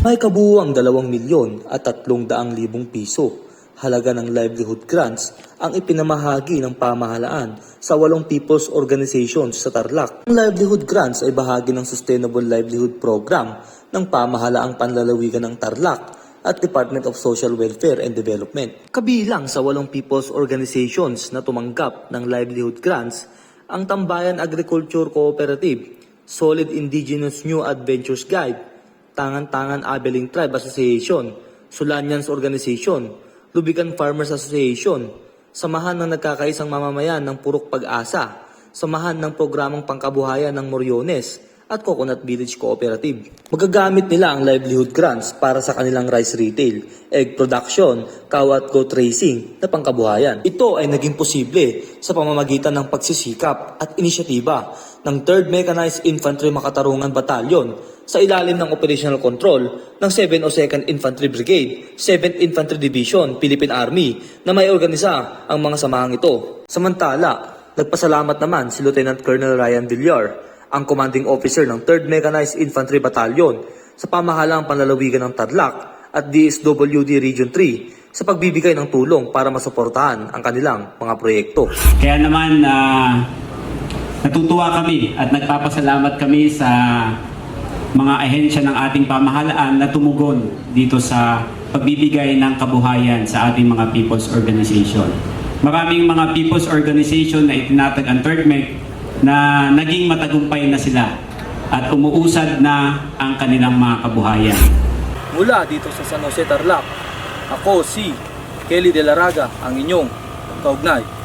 May kabuuang 2 milyon at 300 libong piso halaga ng livelihood grants ang ipinamahagi ng pamahalaan sa walong people's organizations sa Tarlac. Ang livelihood grants ay bahagi ng Sustainable Livelihood Program ng pamahalaang panlalawigan ng Tarlac at Department of Social Welfare and Development. Kabilang sa walong people's organizations na tumanggap ng livelihood grants ang Tambayan Agriculture Cooperative, Solid Indigenous New Adventures Guide, Tangan-Tangan Abeling Tribe Association, Sulanians Organization, Lubican Farmers Association, Samahan ng Nagkakaisang Mamamayan ng Purok Pag-asa, Samahan ng Programang Pangkabuhayan ng Moriones, at Coconut Village Cooperative. Magagamit nila ang livelihood grants para sa kanilang rice retail, egg production, cow at goat racing na pangkabuhayan. Ito ay naging posible sa pamamagitan ng pagsisikap at inisyatiba ng 3rd Mechanized Infantry Makatarungan Battalion sa ilalim ng operational control ng 702nd Infantry Brigade, 7th Infantry Division, Philippine Army na may organisa ang mga samahang ito. Samantala, nagpasalamat naman si Lieutenant Colonel Ryan Villar ang commanding officer ng 3rd Mechanized Infantry Battalion sa pamahalaang panlalawigan ng Tarlac at DSWD Region 3 sa pagbibigay ng tulong para masuportahan ang kanilang mga proyekto. Kaya naman ah, natutuwa kami at nagpapasalamat kami sa mga ahensya ng ating pamahalaan na tumugon dito sa pagbibigay ng kabuhayan sa ating mga people's organization. Maraming mga people's organization na itinatag ang third MEC na naging matagumpay na sila at umuusad na ang kanilang mga kabuhayan. Mula dito sa San Jose Tarlac, ako si Kelly De La Raga, ang inyong kaugnay